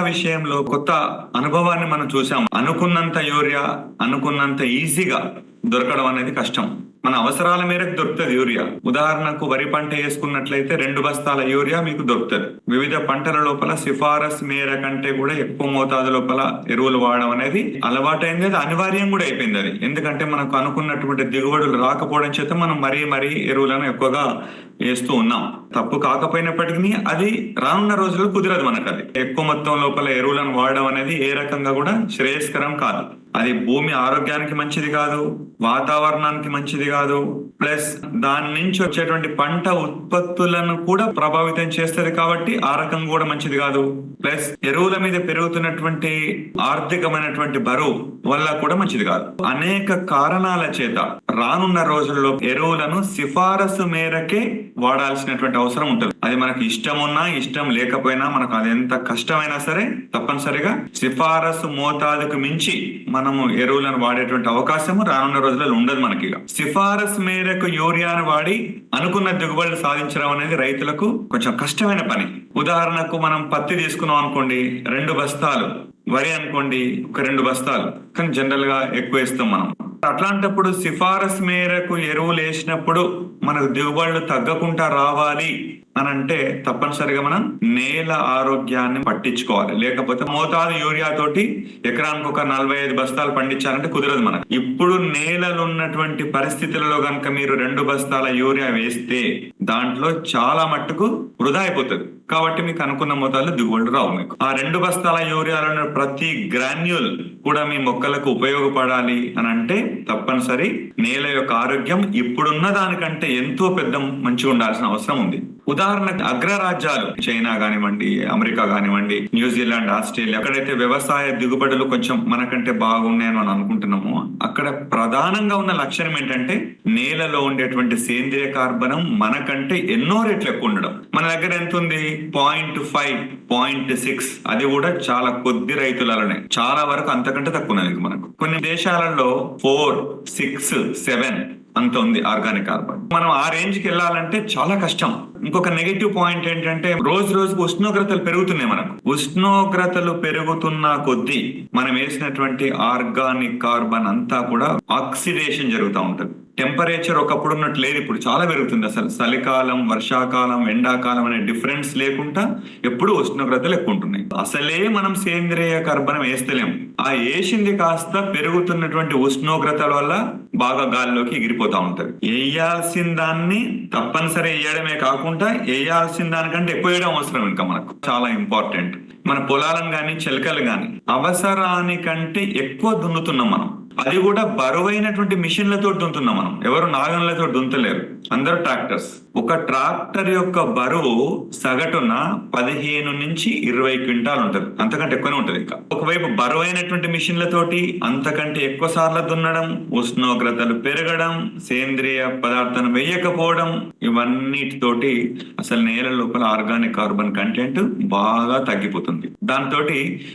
విషయంలో కొత్త అనుభవాన్ని మనం చూసాం అనుకున్నంత యూరియా అనుకున్నంత ఈజీగా దొరకడం అనేది కష్టం. మన అవసరాల మేరకు దొరుకుతుంది యూరియా. ఉదాహరణకు వరి పంట వేసుకున్నట్లయితే రెండు బస్తాల యూరియా మీకు దొరుకుతుంది. వివిధ పంటల లోపల సిఫారసు మేర కంటే కూడా ఎక్కువ మోతాదు లోపల ఎరువులు వాడడం అనేది అలవాటైంది. అది అనివార్యం కూడా అయిపోయింది అది. ఎందుకంటే మనకు అనుకున్నటువంటి దిగుబడులు రాకపోవడం చేత మనం మరీ మరీ ఎరువులను ఎక్కువగా వేస్తూ ఉన్నాం. తప్పు కాకపోయినప్పటికీ అది రానున్న రోజుల్లో కుదరదు మనకు అది. ఎక్కువ మొత్తం లోపల ఎరువులను వాడడం అనేది ఏ రకంగా కూడా శ్రేయస్కరం కాదు. అది భూమి ఆరోగ్యానికి మంచిది కాదు వాతావరణానికి మంచిది కాదు. ప్లస్ దాని నుంచి వచ్చేటువంటి పంట ఉత్పత్తులను కూడా ప్రభావితం చేస్తుంది కాబట్టి ఆ రకం కూడా మంచిది కాదు. ప్లస్ ఎరువుల మీద పెరుగుతున్నటువంటి ఆర్థికమైనటువంటి బరువు వల్ల కూడా మంచిది కాదు. అనేక కారణాల చేత రానున్న రోజుల్లో ఎరువులను సిఫారసు మేరకే వాడాల్సినటువంటి అవసరం ఉంటుంది. అది మనకి ఇష్టం ఉన్నా ఇష్టం లేకపోయినా మనకు అది ఎంత కష్టమైనా సరే తప్పనిసరిగా సిఫారసు మోతాదుకు మించి మన మనము ఎరువులను వాడేటువంటి అవకాశము రానున్న రోజులలో ఉండదు మనకి సిఫారసు మేరకు యూరియాను వాడి అనుకున్న దిగుబడులు సాధించడం అనేది రైతులకు కొంచెం కష్టమైన పని. ఉదాహరణకు మనం పత్తి తీసుకున్నాం అనుకోండి రెండు బస్తాలు. వరి అనుకోండి ఒక రెండు బస్తాలు. కానీ జనరల్గా ఎక్కువ వేస్తాం మనం. అట్లాంటప్పుడు సిఫారసు మేరకు ఎరువులు వేసినప్పుడు మనకు దిగుబడులు తగ్గకుండా రావాలి అని అంటే తప్పనిసరిగా మనం నేల ఆరోగ్యాన్ని పట్టించుకోవాలి. లేకపోతే మోతాదు యూరియా తోటి ఎకరానికి ఒక నలభై ఐదు బస్తాలు పండించాలంటే కుదరదు మనకు. ఇప్పుడు నేలలు ఉన్నటువంటి పరిస్థితులలో కనుక మీరు రెండు బస్తాల యూరియా వేస్తే దాంట్లో చాలా మట్టుకు వృధా అయిపోతుంది. కాబట్టి మీకు అనుకున్న మొత్తాలు దిగుబడులు రావు మీకు. ఆ రెండు బస్తాల యూరియాలో ఉన్న ప్రతి గ్రాన్యూల్ కూడా మీ మొక్కలకు ఉపయోగపడాలి అని అంటే తప్పనిసరి నేల యొక్క ఆరోగ్యం ఇప్పుడున్న దానికంటే ఎంతో పెద్ద మంచిగా ఉండాల్సిన అవసరం ఉంది. ఉదాహరణకు అగ్రరాజ్యాలు చైనా కానివ్వండి అమెరికా కానివ్వండి న్యూజిలాండ్ ఆస్ట్రేలియా అక్కడైతే వ్యవసాయ దిగుబడులు కొంచెం మనకంటే బాగున్నాయని మనం అనుకుంటున్నాము అక్కడ ప్రధానంగా ఉన్న లక్షణం ఏంటంటే నేలలో ఉండేటువంటి సేంద్రియ కార్బనం మనకంటే ఎన్నో రెట్లు ఎక్కువ ఉండడం. మన దగ్గర ఎంత ఉంది? Point five point six. అది కూడా చాలా కొద్ది రైతులనే చాలా వరకు అంతకంటే తక్కువ ఉన్నది మనకు. కొన్ని దేశాలలో ఫోర్ సిక్స్ సెవెన్ అంత ఉంది ఆర్గానిక్ కార్బన్. మనం ఆ రేంజ్కి వెళ్ళాలంటే చాలా కష్టం. ఇంకొక నెగటివ్ పాయింట్ ఏంటంటే రోజు రోజుకు ఉష్ణోగ్రతలు పెరుగుతున్నాయి మనకు. ఉష్ణోగ్రతలు పెరుగుతున్న కొద్దీ మనం వేసినటువంటి ఆర్గానిక్ కార్బన్ అంతా కూడా ఆక్సిడేషన్ జరుగుతూ ఉంటుంది. టెంపరేచర్ ఒకప్పుడు ఉన్నట్టు లేదు ఇప్పుడు. చాలా పెరుగుతుంది అసలు. చలికాలం వర్షాకాలం ఎండాకాలం అనే డిఫరెన్స్ లేకుండా ఎప్పుడు ఉష్ణోగ్రతలు ఎక్కువ ఉంటున్నాయి. అసలే మనం సేంద్రియ కర్బనం వేస్తలేం. ఆ వేసింది కాస్త పెరుగుతున్నటువంటి ఉష్ణోగ్రతల వల్ల బాగా గాల్లోకి ఎగిరిపోతా ఉంటది. వేయాల్సిన దాన్ని తప్పనిసరి వేయడమే కాకుండా వేయాల్సిన దానికంటే ఎక్కువ వేయడం అవసరం ఇంకా మనకు. చాలా ఇంపార్టెంట్. మన పొలాలను కానీ చిలకలు కానీ అవసరానికంటే ఎక్కువ దున్నుతున్నాం మనం. అది కూడా బరువైనటువంటి మిషన్లతో దుంతున్నాం మనం. ఎవరు నాగన్లతో దుంతలేరు. అందరూ ట్రాక్టర్స్. ఒక ట్రాక్టర్ యొక్క బరువు సగటున పదిహేను నుంచి ఇరవై క్వింటాల్ ఉంటుంది. అంతకంటే ఎక్కువనే ఉంటుంది ఇంకా. ఒకవైపు బరువైనటువంటి మిషన్లతోటి అంతకంటే ఎక్కువ సార్లు దున్నడం ఉష్ణోగ్రతలు పెరగడం సేంద్రియ పదార్థాలు వేయకపోవడం ఇవన్నిటితోటి అసలు నేల లోపల ఆర్గానిక్ కార్బన్ కంటెంట్ బాగా తగ్గిపోతుంది. దాంతో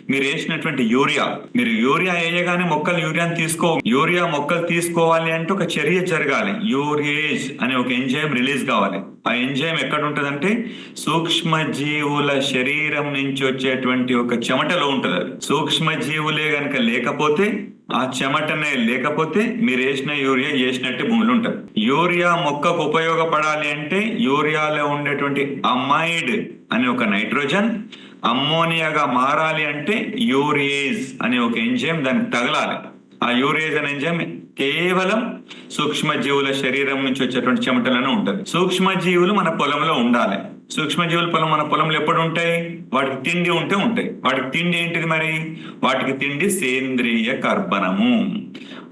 మీరు వేసినటువంటి యూరియా మీరు యూరియా వేయగానే మొక్కలు యూరియాని తీసుకో యూరియా మొక్కలు తీసుకోవాలి అంటే ఒక చర్య జరగాలి. యూరియేజ్ అనే ఒక ఎంజైమ్ రిలీజ్ కావాలి. ఆ ఎంజైమ్ ఎక్కడ ఉంటదంటే సూక్ష్మ జీవుల శరీరం నుంచి వచ్చేటువంటి ఒక చెమటలో ఉంటది అది సూక్ష్మ జీవులే గనక లేకపోతే ఆ చెమటనే లేకపోతే మీరు వేసిన యూరియా వేసినట్టు భూమిలో ఉంటుంది. యూరియా మొక్కకు ఉపయోగపడాలి అంటే యూరియాలో ఉండేటువంటి అమైడ్ అనే ఒక నైట్రోజన్ అమ్మోనియాగా మారాలి అంటే యూరియేజ్ అనే ఒక ఎంజైమ్ దానికి తగలాలి. ఆ యూరియేజ్ అనే ఎంజైమ్ కేవలం సూక్ష్మజీవుల శరీరం నుంచి వచ్చేటువంటి చెమటలోనే ఉంటుంది. సూక్ష్మజీవులు మన పొలంలో ఉండాలి. సూక్ష్మజీవుల పొలం మన పొలంలో ఎప్పుడు ఉంటాయి? వాటికి తిండి ఉంటే ఉంటాయి. వాటికి తిండి ఏంటిది మరి? వాటికి తిండి సేంద్రియ కర్బనము.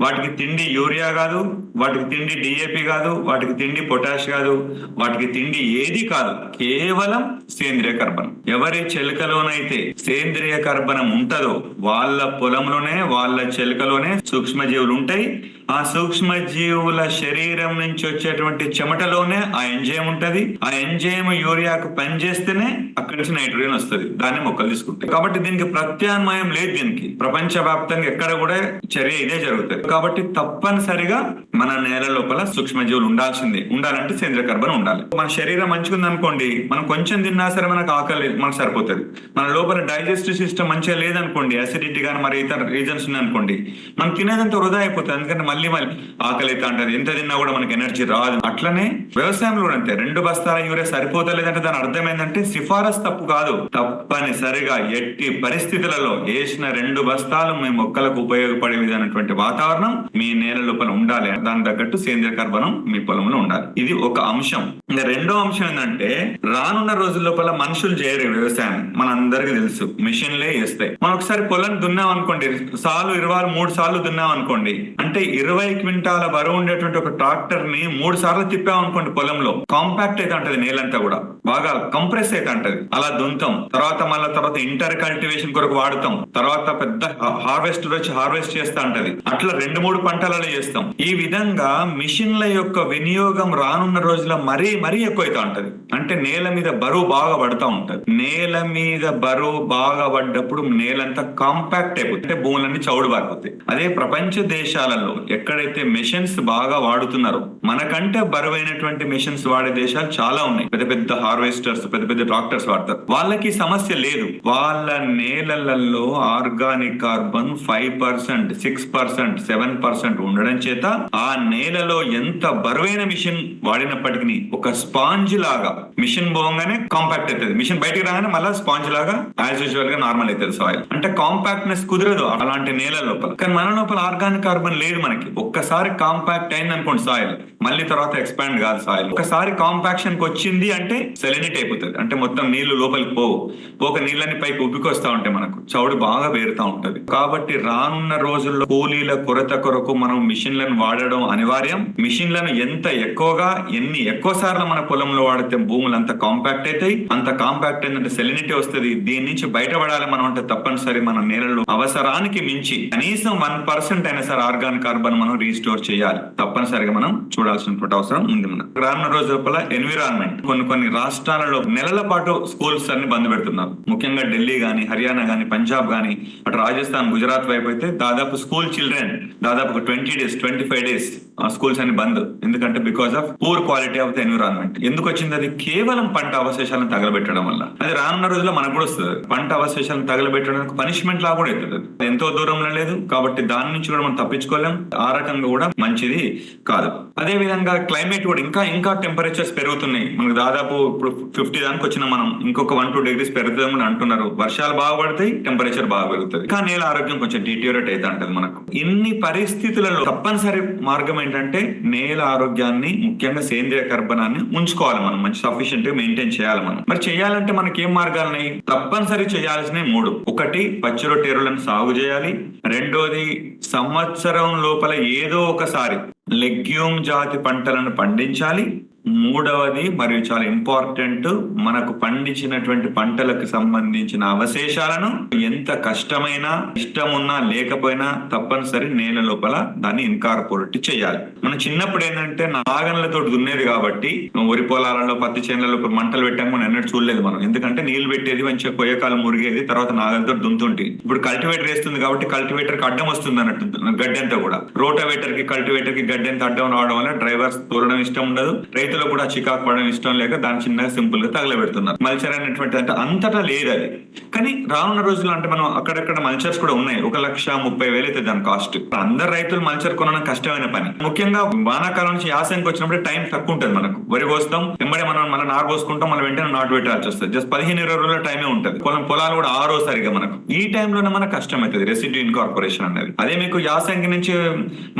వాటికి తిండి యూరియా కాదు వాటికి తిండి డిఏపి కాదు వాటికి తిండి పొటాష్ కాదు వాటికి తిండి ఏది కాదు కేవలం సేంద్రియ కర్బనం. ఎవరి చెలకలోనైతే సేంద్రియ కర్బనం ఉంటదో వాళ్ళ పొలంలోనే వాళ్ళ చెలకలోనే సూక్ష్మజీవులు ఉంటాయి. ఆ సూక్ష్మజీవుల శరీరం నుంచి వచ్చేటువంటి చెమటలోనే ఆ ఎంజైమ్ ఉంటది. ఆ ఎంజైమ్ యూరియాకు పనిచేస్తేనే అక్కడి నుంచి నైట్రోజన్ వస్తుంది. దాన్ని మొక్కలు తీసుకుంటాయి. కాబట్టి దీనికి ప్రత్యామ్నాయం లేదు దీనికి. ప్రపంచ వ్యాప్తంగా ఎక్కడ కూడా చర్య ఇదే జరుగుతుంది. కాబట్టి తప్పనిసరిగా మన నేల లోపల సూక్ష్మజీవులు ఉండాల్సిందే. ఉండాలంటే సేంద్రియ కార్బన్ ఉండాలి. మన శరీరం మంచిగా అనుకోండి మనం కొంచెం తిన్నా సరే మనకు ఆకలి మనకు సరిపోతుంది. మన లోపల డైజెస్టివ్ సిస్టమ్ మంచిగా లేదనుకోండి అసిడిటీ కానీ మరి ఇతర రీజన్స్ ఉన్నాయనుకోండి మనం తినేదంతా వృధా అయిపోతుంది. ఎందుకంటే మళ్ళీ మళ్ళీ ఆకలి అయితే అంటది. ఎంత తిన్నా కూడా మనకి ఎనర్జీ రాదు. అట్లనే వ్యవసాయంలో కూడా అంతే. రెండు బస్తాల యూరియా సరిపోతలేదంటే దాని అర్థం ఏంటంటే సిఫారసు తప్పు కాదు. తప్పనిసరిగా ఎట్టి పరిస్థితులలో వేసిన రెండు బస్తాలు మీ మొక్కలకు ఉపయోగపడే విధమైనటువంటి వాతావరణం మీ నేల లోపల ఉండాలి. దానికి తగ్గట్టు సేంద్రియ కర్బనం మీ పొలంలో ఉండాలి. ఇది ఒక అంశం. ఇంకా రెండో అంశం ఏంటంటే రానున్న రోజుల లోపల మనుషులు చేయరు వ్యవసాయం. మన అందరికి తెలుసు. మిషన్లే చేస్తాయి. మనం ఒకసారి పొలం దున్నాం అనుకోండి సార్లు ఇరవై మూడు సార్లు దున్నాం అనుకోండి అంటే ఇరవై క్వింటాల బరువు ఉండేటువంటి ఒక ట్రాక్టర్ని మూడు సార్లు తిప్పాం అనుకోండి పొలంలో కాంపాక్ట్ అయితే ఉంటది నేలంతా కూడా. బాగా కంప్రెస్ అయితే అంటది అలా దున్తాం తర్వాత మళ్ళీ తర్వాత ఇంటర్ కల్టివేషన్ కొరకు వాడుతాం. తర్వాత పెద్ద హార్వెస్టర్ వచ్చి హార్వెస్ట్ చేస్తా ఉంటది అట్లా రెండు మూడు పంటలలో చేస్తాం. ఈ విధంగా మిషన్ల యొక్క వినియోగం రానున్న రోజుల్లో మరీ మరీ ఎక్కువైతా ఉంటది. అంటే నేల మీద బరువు బాగా పడతా ఉంటది. నేల మీద బరువు బాగా పడ్డప్పుడు నేలంతా కాంపాక్ట్ అయిపోతుంది. అంటే భూములన్నీ చౌడు పారిపోతాయి. అదే ప్రపంచ దేశాలలో ఎక్కడైతే మిషన్స్ బాగా వాడుతున్నారో మనకంటే బరువైనటువంటి మిషన్స్ వాడే దేశాలు చాలా ఉన్నాయి. పెద్ద పెద్ద హార్వెస్టర్స్ పెద్ద పెద్ద ట్రాక్టర్స్ వాడతారు. వాళ్ళకి సమస్య లేదు. వాళ్ళ నేలలలో organic carbon five percent six percent seven percent ఉండడం చేత ఆ ఆ నేలలో ఎంత బరువైన మిషన్ వాడినప్పటికీ ఒక స్పాంజ్ లాగా మిషన్ పోగానే కాంపాక్ట్ అవుతుంది. మిషన్ బయటికి రాగానే మళ్ళీ స్పాంజ్ లాగా యాజ్ యూజువల్గా నార్మల్ అవుతుంది సాయిల్ అంటే కాంపాక్ట్నెస్ కుదరదు అలాంటి నేల లోపల. కానీ మన లోపల ఆర్గానిక్ కార్బన్ లేదు మనకి. ఒక్కసారి కాంపాక్ట్ అయింది అనుకోండి సాయిల్ మళ్ళీ తర్వాత ఎక్స్పాండ్ కాదు సాయిల్ ఒకసారి కాంపాక్షన్కి వచ్చింది అంటే సెలినిట్ అయిపోతుంది. అంటే మొత్తం నీళ్ళు లోపలికి పోవు. పోక నీళ్ళని పైకి ఉబ్బికొస్తా ఉంటాయి మనకు. చౌడు బాగా పేరుతా ఉంటది. కాబట్టి రానున్న రోజుల్లో కూలీల కొరత కొరకు మనం మిషన్లను వాడడం అనివార్యం. మిషన్లను ఎంత ఎక్కువగా ఎన్ని ఎక్కువ సార్లు మన పొలంలో వాడితే భూములు అంత కాంపాక్ట్ అవుతాయి. అంత కాంపాక్ట్ ఏంటంటే సెలినిటీ వస్తుంది. దీని నుంచి బయటపడాలి మనం అంటే తప్పనిసరి మన నేలలో అవసరానికి మించి కనీసం వన్ పర్సెంట్ అయినా సరే ఆర్గానిక్ కార్బన్ మనం రీస్టోర్ చేయాలి. తప్పనిసరిగా మనం చూడాల్సినటువంటి అవసరం ఉంది మనం. రానున్న రోజు లోపల ఎన్విరాన్మెంట్. కొన్ని కొన్ని రాష్ట్రాలలో నెలల పాటు స్కూల్స్ అన్ని బంద్ పెడుతున్నారు. ముఖ్యంగా ఢిల్లీ గాని హర్యానా గాని పంజాబ్ గాని అటు రాజస్థాన్ గుజరాత్ వైపు అయితే దాదాపు స్కూల్ చిల్డ్రన్ దాదాపు twenty days twenty five days exist schools అన్ని బంద్. ఎందుకంటే because of poor quality of the environment ఎందుకు వచ్చింది అది? కేవలం పంట అవశేషాలను తగలబెట్టడం వల్ల. అది రానున్న రోజుల్లో మనకు కూడా వస్తుంది. పంట అవశేషాలను తగలబెట్టడానికి పనిష్మెంట్ లా కూడా అవుతుంది ఎంతో దూరంలో లేదు. కాబట్టి దాని నుంచి కూడా మనం తప్పించుకోలేం. ఆ రకంగా కూడా మంచిది కాదు. అదే విధంగా క్లైమేట్ కూడా ఇంకా ఇంకా టెంపరేచర్స్ పెరుగుతున్నాయి. మనకు దాదాపు ఇప్పుడు ఫిఫ్టీ దానికి వచ్చిన మనం ఇంకొక వన్ టూ డిగ్రీస్ పెరుగుతుందని అంటున్నారు. వర్షాలు బాగా పడతాయి టెంపరేచర్ బాగా పెరుగుతుంది కానీ నేల ఆరోగ్యం కొంచెం డిటియోరేట్ అయితే అంటది మనకు. ఇన్ని పరిస్థితులలో తప్పనిసరి మార్గం ఏంటంటే నేల ఆరోగ్యాన్ని ముఖ్యంగా సేంద్రియ కర్బనాన్ని ఉంచుకోవాలి మనం. మంచి సఫిషియెంట్గా మెయింటైన్ చేయాలి మనం. మరి చేయాలంటే మనకి ఏం మార్గాలు ఉన్నాయి తప్పనిసరి చేయాల్సినవి మూడు. ఒకటి పచ్చి రొట్టె ఎరువులను సాగు చేయాలి. రెండోది సంవత్సరం లోపల ఏదో ఒకసారి లెగ్యూమ్ జాతి పంటలను పండించాలి. మూడవది మరియు చాలా ఇంపార్టెంట్ మనకు పండించినటువంటి పంటలకు సంబంధించిన అవశేషాలను ఎంత కష్టమైనా ఇష్టం ఉన్నా లేకపోయినా తప్పనిసరి నేల లోపల దాన్ని ఇన్కార్పొరేట్ చేయాలి. మనం చిన్నప్పుడు ఏంటంటే నాగన్లతో దున్నేది కాబట్టి వరి పొలాలలో పత్తి చేనులలో మంటలు పెట్టాము మనం ఎన్నడూ చూడలేదు మనం. ఎందుకంటే నీళ్ళు పెట్టేది మంచిగా కొయ్యకాలం మురిగేది తర్వాత నాగలతో దున్తుంటే ఇప్పుడు కల్టివేటర్ వేస్తుంది కాబట్టి కల్టివేటర్కి అడ్డం వస్తుంది అన్నట్టు గడ్డంతా కూడా. రోటోవేటర్కి కల్టివేటర్కి గడ్డెంత అడ్డం రావడం వల్ల డ్రైవర్స్ తోలడం ఇష్టం ఉండదు. రైతులు మధ్యలో కూడా చికాకు పడడం ఇష్టం లేక దాన్ని చిన్నగా సింపుల్గా తగలబెడుతున్నారు. మల్చర్ అనేటువంటి అంటే అంతటా లేదు అది. కానీ రానున్న రోజుల్లో అంటే మనం అక్కడక్కడ మల్చర్స్ కూడా ఉన్నాయి. ఒక లక్ష ముప్పై వేలు అయితే దాని కాస్ట్. అందరు రైతులు మల్చర్ కొనడం కష్టమైన పని. ముఖ్యంగా వానాకాలం నుంచి యాసంకి వచ్చినప్పుడు టైం తక్కువ ఉంటుంది మనకు. వరి కోస్తాం వెంబడే మనం మన నారు కోసుకుంటాం మనం వెంటనే నాటు పెట్టాల్సి వస్తుంది. జస్ట్ పదిహేను ఇరవై రోజుల టైమే ఉంటుంది. పొలం పొలాలు కూడా ఆరో సరిగా మనకు. ఈ టైంలోనే మనకు కష్టం అవుతుంది రెసిడ్యూ ఇన్కార్పొరేషన్ అనేది. అదే మీకు యాసంగి నుంచి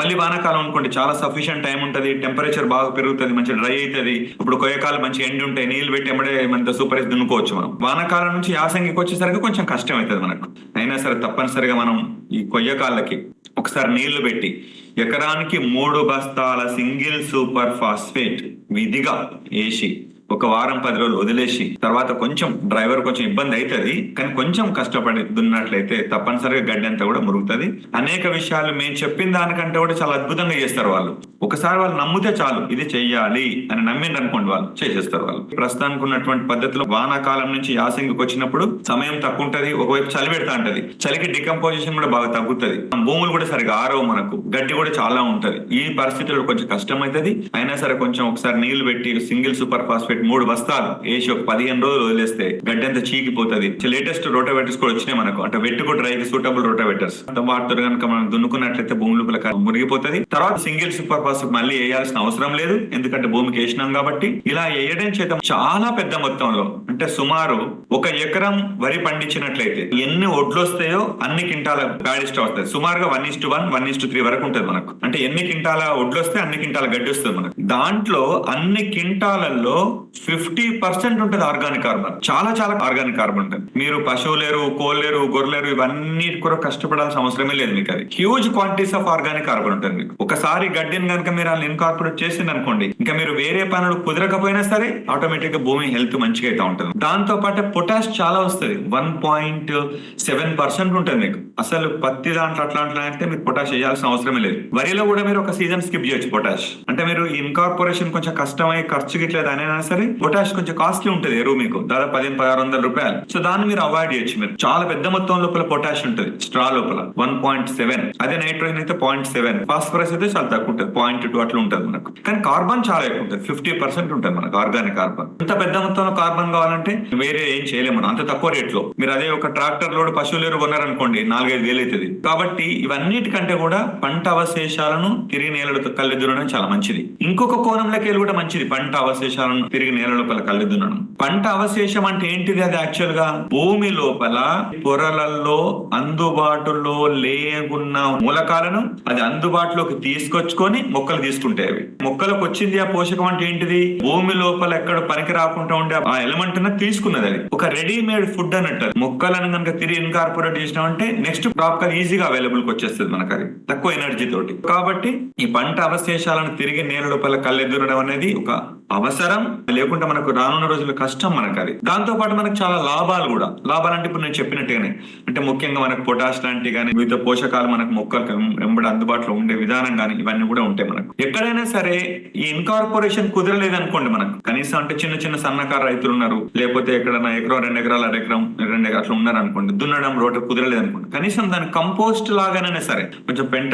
మళ్ళీ వానాకాలం అనుకోండి చాలా సఫిషియంట్ టైం ఉంటుంది. టెంపరేచర్ బాగా పెరుగుతుంది మంచి డ్రై అవుతుంది ఇప్పుడు కొయ్యకాలం మంచి ఎండ్ ఉంటాయి నీళ్ళు పెట్టి ఎమ్మడే మన సూపర్ దున్నుకోవచ్చు మనం. వానకాలం నుంచి యాసంగికి వచ్చేసరికి కొంచెం కష్టం అవుతుంది మనకు. అయినా సరే తప్పనిసరిగా మనం ఈ కొయ్యకాళ్ళకి ఒకసారి నీళ్ళు పెట్టి ఎకరానికి మూడు బస్తాల సింగిల్ సూపర్ ఫాస్ఫేట్ విధిగా వేసి ఒక వారం పది రోజులు వదిలేసి తర్వాత కొంచెం డ్రైవర్ కొంచెం ఇబ్బంది అవుతుంది కానీ కొంచెం కష్టపడి దున్నట్లయితే తప్పనిసరిగా గడ్డి అంతా కూడా మురుగుతుంది. అనేక విషయాలు మేము చెప్పిన దానికంటే కూడా చాలా అద్భుతంగా చేస్తారు వాళ్ళు. ఒకసారి వాళ్ళు నమ్మితే చాలు ఇది చెయ్యాలి అని నమ్మిండి అనుకోండి వాళ్ళు చేసేస్తారు వాళ్ళు. ప్రస్తుతానికి ఉన్నటువంటి పద్ధతిలో వానాకాలం నుంచి యాసంగికి వచ్చినప్పుడు సమయం తక్కువ ఉంటది ఒకవైపు చలి పెడతా ఉంటది. చలికి డికంపోజిషన్ కూడా బాగా తగ్గుతుంది. భూములు కూడా సరిగా ఆరవు మనకు. గడ్డి కూడా చాలా ఉంటది. ఈ పరిస్థితుల్లో కొంచెం కష్టం అవుతుంది అయినా సరే కొంచెం ఒకసారి నీళ్ళు పెట్టి సింగిల్ సూపర్ ఫాస్ఫేట్ మూడు బస్తాలు. వేసి ఒక పదిహేను రోజులు వదిలేస్తే గడ్డి చీకిపోతుంది. లేటెస్ట్ రోటోవేటర్స్ కూడా వచ్చినాయి మనకు. అంటే వెట్టుకు డ్రైకి సూటబుల్ రోటోవేటర్స్ వాటితో కనుక మనం దున్నుకున్నట్లయితే భూమి లోపల మునిగిపోతుంది తర్వాత సింగిల్ సూపర్ ఫాస్ఫేట్ మళ్ళీ వేయాల్సిన అవసరం లేదు. ఎందుకంటే భూమికి వేసినాం కాబట్టి ఇలా వేయడం చేత చాలా పెద్ద మొత్తంలో అంటే సుమారు ఒక ఎకరం వరి పండించినట్లయితే ఎన్ని ఒడ్లు వస్తాయో అన్ని కింటాల ప్యాడిస్ట్ వస్తాయి సుమారుగా one is one one is three వరకు ఉంటుంది మనకు. అంటే ఎన్ని కింటాల ఒడ్లు వస్తే అన్ని కింటాల గడ్డి వస్తుంది మనకు. దాంట్లో అన్ని కింటాలలో ఫిఫ్టీ పర్సెంట్ ఉంటుంది ఆర్గానిక్ కార్బన్. చాలా చాలా ఆర్గానిక్ కార్బన్ ఉంటుంది. మీరు పశువులేరు కోళ్ళేరు గొర్రెలేరు ఇవన్నీ కూడా కష్టపడాల్సిన అవసరమే లేదు మీకు అది. Huge quantities of organic carbon ఉంటుంది మీకు. ఒకసారి గడ్డిని కనుక మీరు అలా ఇన్కార్పొరేట్ చేసింది అనుకోండి ఇంకా మీరు వేరే పనులు కుదరకపోయినా సరే ఆటోమేటిక్గా భూమి హెల్త్ మంచిగా అయితే ఉంటుంది. దాంతో పాటు పొటాష్ చాలా వస్తుంది. వన్ పాయింట్ సెవెన్ పర్సెంట్ ఉంటుంది మీకు. అసలు పత్తి దాంట్లో అట్లా అంటే మీరు పొటాష్ చేయాల్సిన అవసరమే లేదు. వరిలో కూడా మీరు ఒక సీజన్ స్కిప్ చేయొచ్చు పొటాష్ అంటే మీరు ఇన్కార్పొరేషన్ కొంచెం కష్టమై ఖర్చు గిట్లేదు అయినా సరే పొటాష్ కొంచెం కాస్ట్లీ ఉంటది ఎరువు మీకు? దాదాపు పదిహేను పదహారు వందల రూపాయలు. సో దాన్ని మీరు అవాయిడ్ చేయొచ్చు మీరు. చాలా పెద్ద మొత్తం లోపల పొటాష్ ఉంటుంది స్ట్రా లోపల. వన్ పాయింట్ సెవెన్ అదే నైట్రోజన్ అయితే పాయింట్ సెవెన్ ఫాస్ఫరస్ అయితే చాలా తక్కువ ఉంటుంది పాయింట్ టూ అట్లా ఉంటుంది మనకు. కానీ కార్బన్ చాలా ఎక్కువ ఉంటుంది ఫిఫ్టీ పర్సెంట్ ఉంటుంది మనకు ఆర్గానిక్ కార్బన్ ఇంత పెద్ద మొత్తంలో కార్బన్ కావాలంటే వేరే ఏం చేయలేము మనం అంత తక్కువ రేట్లో మీరు అదే ఒక ట్రాక్టర్ లోడ్ పశువులు ఎరువు కొన్నారనుకోండి నాలుగైదు వేలు అవుతుంది. కాబట్టి ఇవన్నిటికంటే కూడా పంట అవశేషాలను తిరిగి నేలతో కళ్ళెదురడం చాలా మంచిది. ఇంకొక కోణంలోకి వెళ్ళి కూడా మంచిది పంట అవశేషాలను తిరిగి నేల లోపల కళ్ళెదురడం పంట అవశేషం అంటే ఏంటిది అది యాక్చువల్గా? భూమి లోపల పొరలలో అందుబాటులో లేకున్న మూలకాలను అది అందుబాటులోకి తీసుకొచ్చుకొని మొక్కలు తీసుకుంటాయి అవి. మొక్కలకు వచ్చింది ఆ పోషకం అంటే ఏంటిది? భూమి లోపల ఎక్కడ పనికి రాకుండా ఉండే ఆ ఎలిమెంట్ తీసుకున్నది అది. ఒక రెడీమేడ్ ఫుడ్ అన్నట్టు. మొక్కలను కనుక తిరిగి ఇన్కార్పొరేట్ చేసినామంటే నెక్స్ట్ క్రాప్కి ఈజీగా అవైలబుల్కి వచ్చేస్తుంది మనకు అది తక్కువ ఎనర్జీ తోటి. కాబట్టి ఈ పంట అవశేషాలను తిరిగి నేల లోపల కళ్ళెదురడం అనేది ఒక అవసరం లేకుంటే మనకు రానున్న రోజుల్లో కష్టం మనకు అది దాంతో పాటు మనకు చాలా లాభాలు కూడా. లాభాలు అంటే ఇప్పుడు నేను చెప్పినట్టుగానే అంటే ముఖ్యంగా మనకు పొటాష్ లాంటి కానీ వివిధ పోషకాలు మనకు మొక్కలు వెంబడి అందుబాటులో ఉండే విధానం కానీ ఇవన్నీ కూడా ఉంటాయి మనకు. ఎక్కడైనా సరే ఈ ఇన్కార్పొరేషన్ కుదరలేదు అనుకోండి మనకు. కనీసం అంటే చిన్న చిన్న సన్నకారు రైతులు ఉన్నారు లేకపోతే ఎక్కడైనా ఎకరం రెండు ఎకరాలు అర ఎకరం రెండు ఎకరాలు అట్లా ఉన్నారు అనుకోండి దున్నడం రోడ్డు కుదరలేదు అనుకోండి కనీసం దాని కంపోస్ట్ లాగానైనా సరే కొంచెం పెంట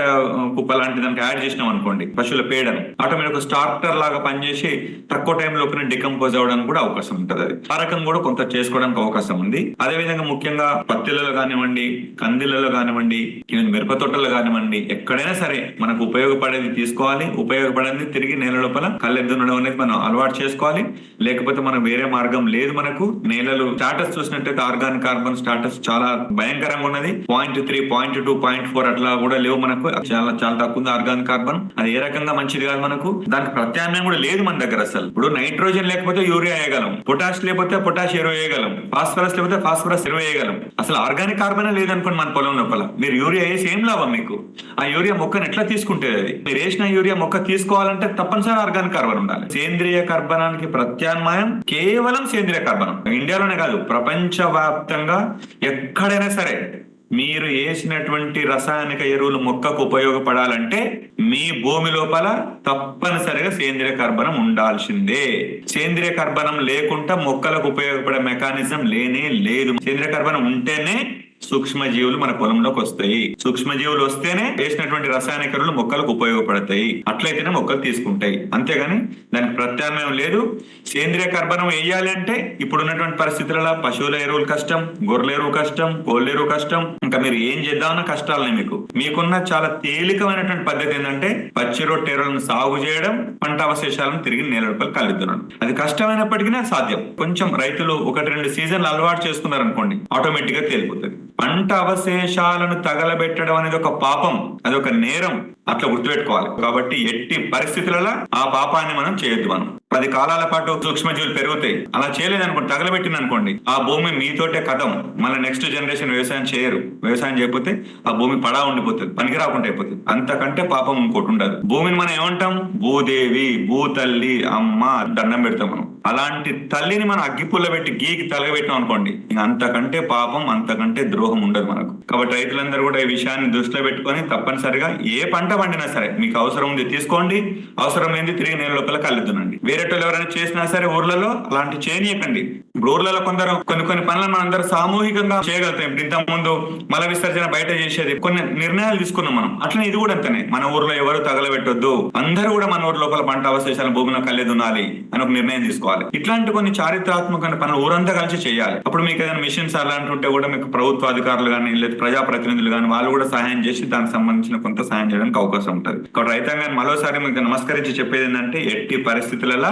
కుప్ప లాంటి దానికి యాడ్ చేసినాం అనుకోండి పశువుల పేడను ఆటోమేటిక్ స్టార్టర్ లాగా పనిచేసి తక్కువ టైం లోపల డికంపోజ్ అవడానికి కూడా అవకాశం ఉంటుంది అది. ఆ రకం కూడా కొంత చేసుకోవడానికి అవకాశం ఉంది. అదే విధంగా ముఖ్యంగా పత్తిలలో కానివ్వండి కందిలలో కానివ్వండి ఈవెన్ మిరప తోటల్లో కానివ్వండి ఎక్కడైనా సరే మనకు ఉపయోగపడేది తీసుకోవాలి. ఉపయోగపడేది తిరిగి నేల లోపల కళ్ళెద్దునడం అనేది మనం అలవాటు చేసుకోవాలి. లేకపోతే మనం వేరే మార్గం లేదు మనకు. నేలలు స్టాటస్ చూసినట్టయితే ఆర్గానిక్ కార్బన్ స్టాటస్ చాలా భయంకరంగా ఉన్నది. Point three point two point four అట్లా కూడా లేవు మనకు. చాలా చాలా తక్కువ ఆర్గానిక్ కార్బన్. అది ఏ రకంగా మంచిది కాదు మనకు. దానికి ప్రత్యామ్నాయం కూడా లేదు మన దగ్గర అసలు. ఇప్పుడు నైట్రోజన్ లేకపోతే యూరియా వేయగలం. పొటాష్ లేకపోతే పొటాష్ ఎరువు వేయగలం. ఫాస్ఫరస్ లేకపోతే ఫాస్ఫరస్ ఎరువు వేయగలం. అసలు ఆర్గానిక్ కార్బన్ లేదనుకోండి మన పొలం లోపల. మీరు యూరియా వేసి ఏం లాభం మీకు? ఆ యూరియా మొక్కను ఎట్లా తీసుకుంటే అది? మీరు వేసిన యూరియా మొక్క తీసుకోవాలంటే తప్పనిసరి ఆర్గానిక్ కార్బన్ ఉండాలి. సేంద్రియ కార్బనానికి ప్రత్యామ్నాయం కేవలం సేంద్రియ కార్బనం. ఇండియాలోనే కాదు ప్రపంచ వ్యాప్తంగా ఎక్కడైనా సరే మీరు వేసినటువంటి రసాయనిక ఎరువులు మొక్కకు ఉపయోగపడాలంటే మీ భూమి లోపల తప్పనిసరిగా సేంద్రియ కర్బనం ఉండాల్సిందే. సేంద్రియ కర్బనం లేకుండా మొక్కలకు ఉపయోగపడే మెకానిజం లేనే లేదు. సేంద్రియ కర్బనం ఉంటేనే సూక్ష్మజీవులు మన పొలంలోకి వస్తాయి. సూక్ష్మజీవులు వస్తేనే వేసినటువంటి రసాయనిక ఎరువులు మొక్కలకు ఉపయోగపడతాయి. అట్లయితేనే మొక్కలు తీసుకుంటాయి. అంతేగాని దానికి ప్రత్యామ్నాయం లేదు. సేంద్రియ కర్బనం వేయాలి అంటే ఇప్పుడున్నటువంటి పరిస్థితులలో పశువుల ఎరువులు కష్టం గొర్రెల ఎరువు కష్టం కోళ్ళ ఎరువు కష్టం. ఇంకా మీరు ఏం చేద్దామన్న కష్టాలనే మీకు. మీకున్న చాలా తేలికమైనటువంటి పద్ధతి ఏంటంటే పచ్చి రొట్టె ఎరువులను సాగు చేయడం పంట అవశేషాలను తిరిగి నేలపై రూపాయలు కలుగుతున్నాడు అది కష్టమైనప్పటికీ సాధ్యం. కొంచెం రైతులు ఒకటి రెండు సీజన్లు అలవాటు చేసుకున్నారు అనుకోండి ఆటోమేటిక్గా తేలిపోతుంది. పంట అవశేషాలను తగలబెట్టడం అనేది ఒక పాపం అది ఒక నేరం. అట్లా గుర్తుపెట్టుకోవాలి. కాబట్టి ఎట్టి పరిస్థితులలో ఆ పాపాన్ని మనం చేయొద్దు మనం. పది కాలాల పాటు సూక్ష్మజీవులు పెరుగుతాయి అలా చేయలేదు అనుకోండి తగలబెట్టింది అనుకోండి ఆ భూమి మీతోటే కథం. మళ్ళీ నెక్స్ట్ జనరేషన్ వ్యవసాయం చేయరు. వ్యవసాయం చేయకపోతే ఆ భూమి పడా ఉండిపోతుంది పనికి రాకుండా అయిపోతుంది. అంతకంటే పాపం ఇంకోటి ఉండదు. భూమిని మనం ఏమంటాం? భూదేవి భూతల్లి అమ్మ దండం పెడతాం మనం. అలాంటి తల్లిని మనం అగ్గిపుల్ల పెట్టి గీకి తలగబెట్టాం అనుకోండి అంతకంటే పాపం అంతకంటే ద్రోహం ఉండదు మనకు. కాబట్టి రైతులందరూ కూడా ఈ విషయాన్ని దృష్టిలో పెట్టుకొని తప్పనిసరిగా ఏ పంట పండినా సరే మీకు అవసరం ఉంది తీసుకోండి. అవసరం ఏంది తిరిగి నేల లోపల కలుద్దునండి వేరేటోళ్ళు ఎవరైనా చేసినా సరే ఊర్లలో అలాంటి చేయనీయకండి. ఇప్పుడు ఊర్లలో కొందరు కొన్ని కొన్ని పనులను మనం అందరూ సామూహికంగా చేయగలుగుతాం. ఇప్పుడు ముందు మల విసర్జన బయట చేసేది కొన్ని నిర్ణయాలు తీసుకున్నాం మనం. అట్లనే ఇది కూడా అంతనే. మన ఊర్లో ఎవరు తగలబెట్టొద్దు. అందరూ కూడా మన ఊరు లోపల పంట అవశేషాల భూమిలో కళ్ళెదునాలి అని ఒక నిర్ణయం తీసుకోవాలి. ఇట్లాంటి కొన్ని చారిత్రాత్మకమైన పనులు ఊరంతా కలిసి చేయాలి. అప్పుడు మీకు ఏదైనా మిషన్స్ అలాంటి ఉంటే కూడా మీకు ప్రభుత్వ అధికారులు కానీ లేదా ప్రజాప్రతినిధులు కానీ వాళ్ళు కూడా సహాయం చేసి దానికి సంబంధించిన కొంత సహాయం చేయడానికి అవకాశం ఉంటుంది. కాబట్టి రైతాంగాన్ని మరోసారి మీకు నమస్కరించి చెప్పేది ఏంటంటే ఎట్టి పరిస్థితులలో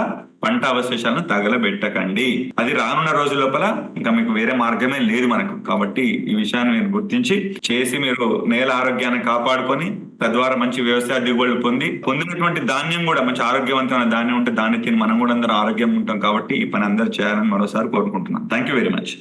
పంట అవశేషాలను తగలబెట్టకండి. అది రానున్న రోజు లోపల ఇంకా మీకు వేరే మార్గమే లేదు మనకు. కాబట్టి ఈ విషయాన్ని మీరు గుర్తించి చేసి మీరు నేల ఆరోగ్యాన్ని కాపాడుకొని తద్వారా మంచి వ్యవసాయ దిగుబడులు పొంది పొందినటువంటి ధాన్యం కూడా మంచి ఆరోగ్యవంతమైన ధాన్యం ఉంటే దాన్ని తిని మనం కూడా అందరూ ఆరోగ్యం ఉంటాం కాబట్టి ఈ పని అందరూ చేయాలని మరోసారి కోరుకుంటున్నాం. Thank you very much